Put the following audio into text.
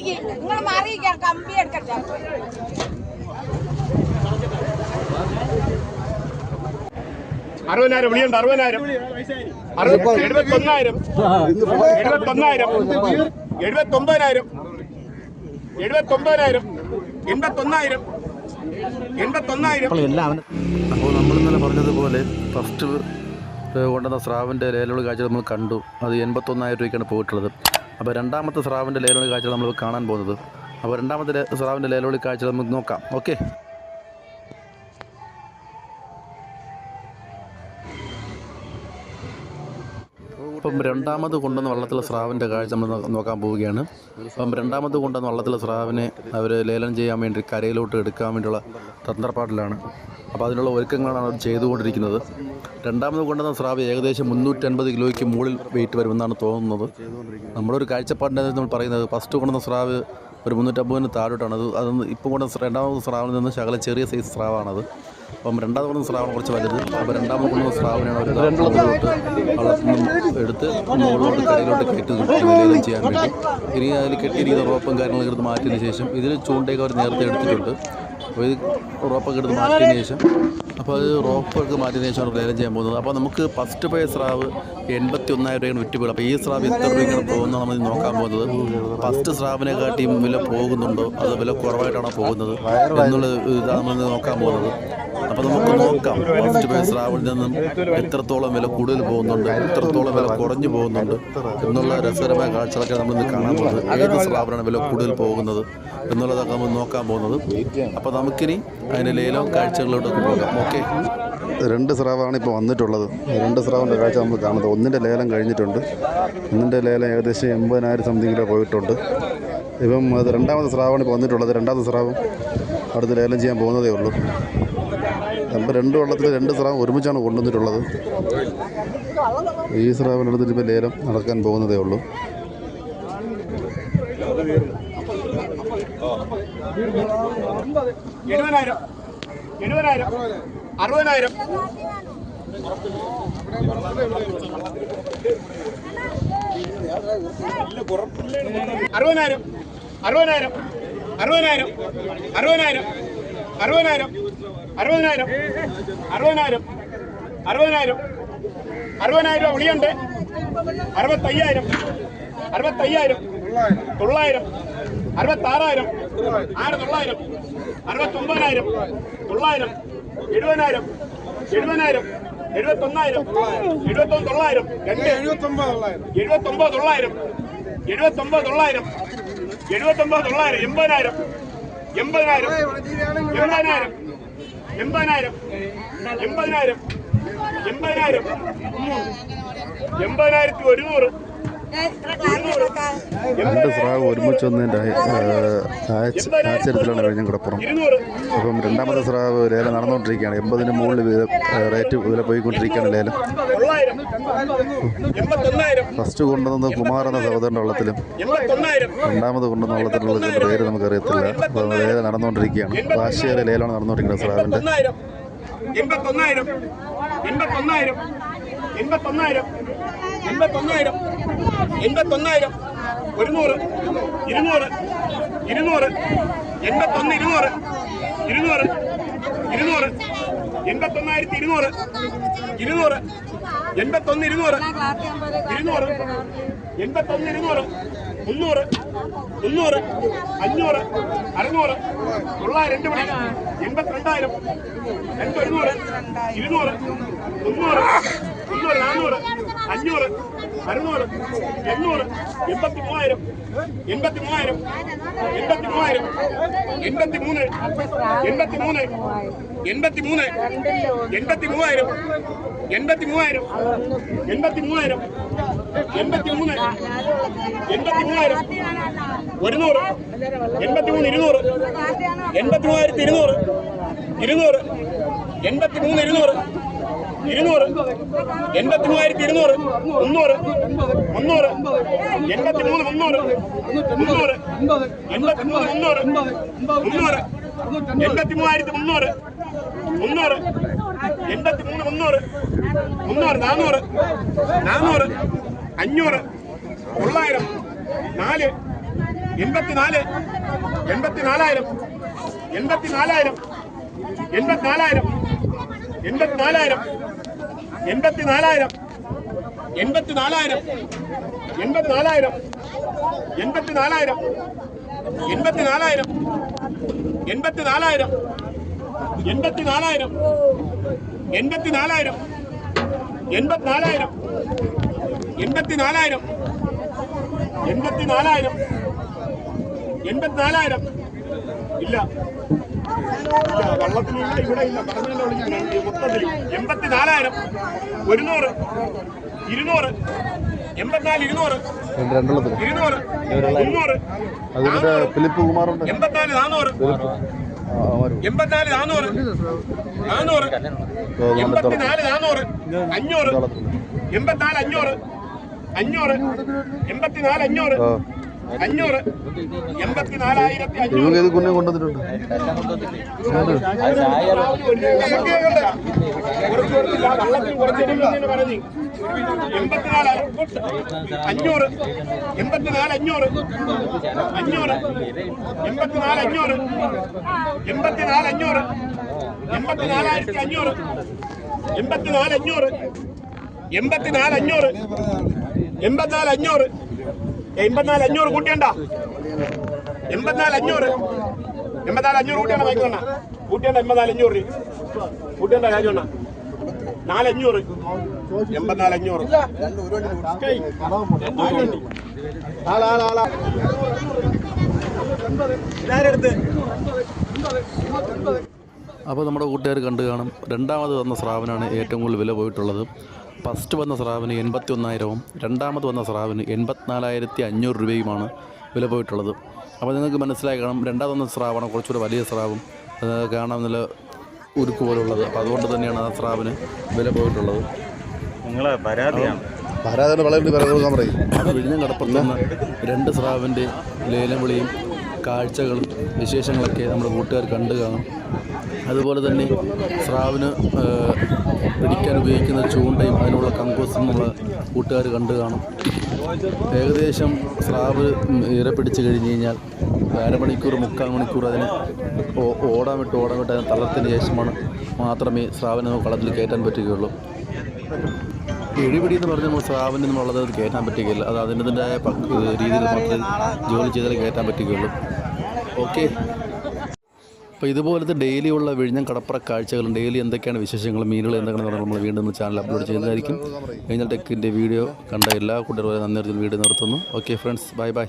മാറിയിക്ക് നിങ്ങൾ മാറിയിക്കാൻ കമ്പി എടുക്കട്ടെ. അറുപതിനായിരം വിളിയുണ്ട്. അറുപതിനായിരം. അറുപത് എഴുപത്തൊന്നായിരം. എഴുപത്തൊന്നായിരം. എഴുപത്തൊമ്പതിനായിരം. എഴുപത്തൊമ്പതിനായിരം. എൺപത്തൊന്നായിരം. എൺപത്തൊന്നായിരം. അപ്പോൾ നമ്മൾ ഇന്നലെ പറഞ്ഞതുപോലെ ഫസ്റ്റ് കൊണ്ടുവന്ന സ്രാവിന്റെ ലേലോട് കാഴ്ച നമ്മൾ കണ്ടു. അത് എൺപത്തൊന്നായിരം രൂപയ്ക്കാണ് പോയിട്ടുള്ളത്. അപ്പോൾ രണ്ടാമത്തെ സ്രാവിന്റെ ലേലോളി കാഴ്ച നമ്മൾ കാണാൻ പോകുന്നത്. അപ്പോൾ രണ്ടാമത്തെ സ്രാവിന്റെ ലേലോളി കാഴ്ച നമുക്ക് നോക്കാം. ഓക്കെ? അപ്പം രണ്ടാമത് കൊണ്ടുവന്ന വള്ളത്തിലെ സ്രാവിന്റെ കാഴ്ച നമ്മൾ നോക്കാൻ പോവുകയാണ്. അപ്പം രണ്ടാമത് കൊണ്ടുവന്ന വള്ളത്തിലെ സ്രാവിനെ അവർ ലേലം ചെയ്യാൻ വേണ്ടി കരയിലോട്ട് എടുക്കാൻ വേണ്ടിയുള്ള തന്ത്രപ്പാടിലാണ്. അപ്പോൾ അതിനുള്ള ഒരുക്കങ്ങളാണ് അവർ ചെയ്തുകൊണ്ടിരിക്കുന്നത്. രണ്ടാമത് കൊണ്ടുവന്ന സ്രാവ് ഏകദേശം മുന്നൂറ്റൻപത് കിലോയ്ക്ക് മുകളിൽ വെയിറ്റ് വരുമെന്നാണ് തോന്നുന്നത്. നമ്മുടെ ഒരു കാഴ്ചപ്പാടിന്റെ നമ്മൾ പറയുന്നത് ഫസ്റ്റ് കൊണ്ടുവന്ന സ്രാവ് ഒരു മുന്നൂറ്റമ്പതിന് താഴോട്ടാണ്. അത് അതൊന്ന് ഇപ്പോൾ കൊണ്ടുവന്ന രണ്ടാമത് സ്രാവിൽ നിന്ന് ശകല ചെറിയ സൈസ് സ്രാവാണത്. അപ്പം രണ്ടാമത് കൊണ്ടുവന്ന സ്രാവാണ് കുറച്ച് വലുത്. അപ്പോൾ രണ്ടാമത് കൊണ്ടുവന്ന സ്രാവിനാണ് അവർ മുകളിലോട്ട് വളർത്തുന്ന. എടുത്ത് മുകളിലോട്ട് കരയിലോട്ട് കയറ്റി ലേലം ചെയ്യാൻ വേണ്ടി. ഇനി അതിൽ കെട്ടിയിരിക്കുന്ന റോപ്പും കാര്യങ്ങളൊക്കെ എടുത്ത് മാറ്റിയതിന് ശേഷം ഇതിൽ ചൂണ്ടയൊക്കെ അവർ നേരത്തെ എടുത്തിട്ടുണ്ട്. അപ്പോൾ ഇത് റോപ്പൊക്കെ എടുത്ത് മാറ്റിയതിന് ശേഷം അപ്പോൾ അത് റോപ്പൊക്കെ മാറ്റിയതിന് ശേഷമാണ് ലേലം ചെയ്യാൻ പോകുന്നത്. അപ്പോൾ നമുക്ക് ഫസ്റ്റ് പോയ സ്രാവ് എൺപത്തി ഒന്നായിരം രൂപയാണ് വിറ്റുപോയി അപ്പോൾ ഈ സ്രാവ് എത്ര രൂപയ്ക്കാണ് പോകുന്നത് നമ്മൾ നോക്കാൻ പോകുന്നത്. ഫസ്റ്റ് സ്രാവിനെ കാട്ടിയും വില പോകുന്നുണ്ടോ? അത് വില കുറവായിട്ടാണോ പോകുന്നത്? എന്നുള്ള ഇതാണ് നമ്മൾ നോക്കാൻ പോകുന്നത്. അപ്പോൾ നമുക്ക് നോക്കാം. ഫസ്റ്റ് സ്രാവിൽ നിന്നും എത്രത്തോളം വില കൂടുതൽ പോകുന്നുണ്ട് എത്രത്തോളം വില കുറഞ്ഞു പോകുന്നുണ്ട് എന്നുള്ള രസകരമായ കാഴ്ചകളൊക്കെ നമ്മൾ ഇന്ന് കാണാൻ പോകുന്നത്. ഏത് സ്രാവിനാണ് വില കൂടുതൽ പോകുന്നത് എന്നുള്ളതൊക്കെ നമ്മൾ നോക്കാൻ പോകുന്നത്. അപ്പോൾ നമുക്കിനി അതിന്റെ ലേലം കാഴ്ചകളിലോട്ടൊക്കെ പോകാം. ഓക്കെ. രണ്ട് സ്രാവാണ് ഇപ്പോൾ വന്നിട്ടുള്ളത്. രണ്ട് സ്രാവിന്റെ കാഴ്ച നമ്മൾ കാണുന്നത്. ഒന്നിന്റെ ലേലം കഴിഞ്ഞിട്ടുണ്ട്. ഒന്നിന്റെ ലേലം ഏകദേശം എൺപതിനായിരം സംതിങ്ങിലോ പോയിട്ടുണ്ട്. ഇപ്പം അത് രണ്ടാമത്തെ സ്രാവാണ് ഇപ്പോൾ വന്നിട്ടുള്ളത്. രണ്ടാമത്തെ സ്രാവും അടുത്ത് ലേലം ചെയ്യാൻ പോകുന്നതേ ഉള്ളൂ. അപ്പോൾ രണ്ട് വള്ളത്തിൽ രണ്ട് സ്രാവ് ഒരുമിച്ചാണ് കൊണ്ടുവന്നിട്ടുള്ളത്. ഈ സ്രാവിനടുത്ത് ഇപ്പോൾ ലേലം നടക്കാൻ പോകുന്നതേ ഉള്ളൂ. അറുപതിനായിരം അറുപതിനായിരം അറുപതിനായിരം അറുപതിനായിരം അറുപതിനായിരം അറുപതിനായിരം. അറുപതിനായിരം. അറുപതിനായിരം. അറുപതിനായിരം. അറുപതിനായിരം രൂപ വിളിയുണ്ട്. അറുപത്തയ്യായിരം. അറുപത്തയ്യായിരം. തൊള്ളായിരം. അറുപത്താറായിരം. ആറ് തൊള്ളായിരം. അറുപത്തൊമ്പതിനായിരം. തൊള്ളായിരം. എഴുപതിനായിരം. എഴുപതിനായിരം. എഴുപത്തൊന്നായിരം. എഴുപത്തൊന്ന് തൊള്ളായിരം. രണ്ട്. എഴുപത്തൊമ്പത് തൊള്ളായിരം. എഴുപത്തൊമ്പത് തൊള്ളായിരം. എഴുപത്തൊമ്പത് തൊള്ളായിരം. എൺപതിനായിരം. എൺപതിനായിരം. എൺപതിനായിരം. എൺപതിനായിരം. എൺപതിനായിരം. എൺപതിനായിരം. എൺപതിനായിരത്തി ഒരുന്നൂറ്. രണ്ട് സ്രാവ് ഒരുമിച്ച് വന്നതിന്റെ ആശ്ചര്യത്തിലാണ് കഴിഞ്ഞ കിടപ്പുറം അപ്പം രണ്ടാമത്തെ സ്രാവ് ലേലം നടന്നുകൊണ്ടിരിക്കുകയാണ്. എൺപതിന് മുകളിൽ റേറ്റ് വില പോയിക്കൊണ്ടിരിക്കുകയാണ് ലേലം. ഫസ്റ്റ് കൊണ്ടുവന്നത് കുമാർ എന്ന സഹോദരന്റെ വള്ളത്തിലും രണ്ടാമത് കൊണ്ടുവന്ന വള്ളത്തിലുള്ള പേര് നമുക്കറിയത്തില്ല. അപ്പം ലേലം നടന്നുകൊണ്ടിരിക്കുകയാണ്. വാശിയേറെ ലേലമാണ് നടന്നുകൊണ്ടിരിക്കുന്നത് സ്രാവിന്റെ എൺപത്തൊന്നായിരം. എൺപത്തൊന്നായിരം. എൺപത്തൊന്നായിരം. എൺപത്തൊന്നായിരം. എൺപത്തൊന്നായിരം. ഒരുന്നൂറ്. ഇരുന്നൂറ്. ഇരുന്നൂറ്. എൺപത്തൊന്ന് ഇരുന്നൂറ്. ഇരുന്നൂറ്. ഇരുന്നൂറ്. എൺപത്തൊന്നായിരത്തി ഇരുന്നൂറ്. ഇരുന്നൂറ്. എൺപത്തൊന്ന് ഇരുന്നൂറ്. ഇരുന്നൂറ്. എൺപത്തൊന്ന് ഇരുന്നൂറ്. മുന്നൂറ്. മുന്നൂറ്. അഞ്ഞൂറ്. അറുന്നൂറ്. തൊള്ളായിരം രണ്ട് മണി എൺപത്തിരണ്ടായിരം. രണ്ട് ഒരുന്നൂറ് ഇരുന്നൂറ്. മുന്നൂറ്. മുന്നൂറ് നാന്നൂറ്. അഞ്ഞൂറ്. അറുന്നൂറ് എണ്ണൂറ് എൺപത്തി മൂവായിരം എൺപത്തി മൂവായിരം എൺപത്തി മൂവായിരം എൺപത്തി മൂന്ന് എൺപത്തി മൂന്ന് എൺപത്തി മൂന്ന് എൺപത്തി മൂവായിരം എൺപത്തി മൂവായിരം എൺപത്തി മൂവായിരം എൺപത്തി മൂന്ന് എൺപത്തി മൂവായിരം ഒരുന്നൂറ് എൺപത്തി മൂന്ന് ഇരുന്നൂറ് എൺപത്തി മൂവായിരത്തി ഇരുന്നൂറ് ഇരുന്നൂറ് എൺപത്തി മൂന്ന് ഇരുന്നൂറ് ഇരുന്നൂറ്. എൺപത്തി മൂവായിരത്തി ഇരുന്നൂറ്. മുന്നൂറ്. മുന്നൂറ്. എൺപത്തി മൂന്ന് മുന്നൂറ്. മുന്നൂറ്. എൺപത്തി മൂന്ന് മുന്നൂറ്. മുന്നൂറ്. എൺപത്തി മൂവായിരത്തി മുന്നൂറ്. മുന്നൂറ്. എൺപത്തി മൂന്ന് മുന്നൂറ്. മുന്നൂറ്. നാനൂറ് നാനൂറ് അഞ്ഞൂറ്. തൊള്ളായിരം. നാല്. എൺപത്തിനാല്. എൺപത്തിനാലായിരം. എൺപത്തിനാലായിരം. എൺപത്തിനാലായിരം. എൺപത്തിനാലായിരം. എൺപത്തിനാലായിരം എൺപത്തിനാലായിരം എൺപത്തിനാലായിരം എൺപത്തിനാലായിരം എൺപത്തിനാലായിരം എൺപത്തിനാലായിരം എൺപത്തിനാലായിരം എൺപത്തിനാലായിരം എൺപത്തിനാലായിരം എൺപത്തിനാലായിരം എൺപത്തിനാലായിരം എൺപത്തിനാലായിരം ഇല്ല. വള്ളത്തിൽ ഇവിടെ ഇല്ല. പറഞ്ഞല്ലോ മൊത്തത്തിൽ എൺപത്തിനാലായിരം. ഒരുന്നൂറ്. ഇരുന്നൂറ്. എൺപത്തിനാല് ഇരുന്നൂറ്. ഇരുന്നൂറ്. മുന്നൂറ്. ഫിലിപ്പ് കുമാറുണ്ട്. എൺപത്തിനാല് നാനൂറ്. എൺപത്തിനാല് നാനൂറ് നാനൂറ് എൺപത്തിനാല് നാനൂറ് അഞ്ഞൂറ്. എൺപത്തിനാല് അഞ്ഞൂറ്. അഞ്ഞൂറ്. എൺപത്തിനാല് അഞ്ഞൂറ്. അഞ്ഞൂറ്. എൺപത്തിനാലായിരത്തി അഞ്ഞൂറ് ഇത് കൊണ്ടുവന്നിട്ടുണ്ട്? അഞ്ഞൂറ് എൺപത്തിനാല് അഞ്ഞൂറ്. അഞ്ഞൂറ് എൺപത്തിനാല് അഞ്ഞൂറ്. എൺപത്തിനാല് അഞ്ഞൂറ്. എൺപത്തിനാലായിരത്തി അഞ്ഞൂറ്. എൺപത്തിനാല് അഞ്ഞൂറ്. എൺപത്തിനാല് അഞ്ഞൂറ്. എൺപത്തിനാല് അഞ്ഞൂറ്. എൺപത്തിനാല് അഞ്ഞൂറ് കൂട്ടിയണ്ട. എൺപത്തിനാല് അഞ്ഞൂറ്. എൺപത്തിനാല് അഞ്ഞൂറ് കൂട്ടിയാണ് വായിക്കണ കൂട്ടിയണ്ട എൺപത്തിനാല് അഞ്ഞൂറ്. കൂട്ടിയണ്ട രാജണ്ണ നാലഞ്ഞൂറ് എൺപത്തിനാല് അഞ്ഞൂറ്. ഇതാരെടുത്ത്? അപ്പോൾ നമ്മുടെ കൂട്ടുകാർ കണ്ടു കാണും. രണ്ടാമത് വന്ന സ്രാവിനാണ് ഏറ്റവും കൂടുതൽ വില പോയിട്ടുള്ളത്. ഫസ്റ്റ് വന്ന സ്രാവിന് എൺപത്തി ഒന്നായിരവും രണ്ടാമത് വന്ന സ്രാവിന് എൺപത്തിനാലായിരത്തി അഞ്ഞൂറ് രൂപയുമാണ് വില പോയിട്ടുള്ളത്. അപ്പോൾ നിങ്ങൾക്ക് മനസ്സിലായി കാണും രണ്ടാമത് വന്ന സ്രാവാണ് കുറച്ചുകൂടെ വലിയ സ്രാവും അത് കാണാൻ നല്ല ഉരുക്ക് പോലുള്ളത്. അപ്പോൾ അതുകൊണ്ട് തന്നെയാണ് ആ സ്രാവിന് വില പോയിട്ടുള്ളത്. നിങ്ങളെ പരാതിയാണ്. പരാതിയുടെ വളരെ പറയും. അത് വിഴിഞ്ഞം കടപ്പുറത്തുനിന്ന് രണ്ട് സ്രാവിന്റെ ലേലം വിളിയും കാഴ്ചകളും വിശേഷങ്ങളൊക്കെ നമ്മുടെ കൂട്ടുകാർ കണ്ടു കാണും. അതുപോലെ തന്നെ സ്രാവിന് പിടിക്കാൻ ഉപയോഗിക്കുന്ന ചൂണ്ടയും അതിനുള്ള കങ്കോസും നമ്മൾ കൂട്ടുകാർ കണ്ടു കാണും. ഏകദേശം സ്രാവ് ഇര പിടിച്ച് കഴിഞ്ഞ് കഴിഞ്ഞാൽ അരമണിക്കൂർ മുക്കാൽ മണിക്കൂർ അതിന് ഓടാൻ വിട്ട് ഓടാൻ വിട്ട് അതിനെ തളർത്തിന് ശേഷമാണ് മാത്രമേ സ്രാവിനെ നമുക്ക് കളത്തിൽ കയറ്റാൻ പറ്റുകയുള്ളൂ. എഴിപിടി എന്ന് പറഞ്ഞ സ്രാവിന് നമ്മളത് കയറ്റാൻ പറ്റുകയില്ല. അത് അതിന്റെതായ രീതിയിൽ മാത്രമേ ജോലി ചെയ്താലേ കയറ്റാൻ പറ്റുകയുള്ളൂ. ഓക്കെ. അപ്പോൾ ഇതുപോലത്തെ ഡെയിലി ഉള്ള വിഴിഞ്ഞം കടപ്പുറ കാഴ്ചകളും ഡെയിലി എന്തൊക്കെയാണ് വിശേഷങ്ങൾ മീനുകൾ എന്തൊക്കെയാണെന്ന് പറഞ്ഞാൽ നമ്മൾ വീണ്ടും ചാനൽ അപ്ലോഡ് ചെയ്യുന്നതായിരിക്കും. കഴിഞ്ഞ ടെക്കിന്റെ വീഡിയോ കണ്ട എല്ലാ കൂട്ടരും നന്ദി വീഡിയോ നിർത്തുന്നു. Okay friends bye bye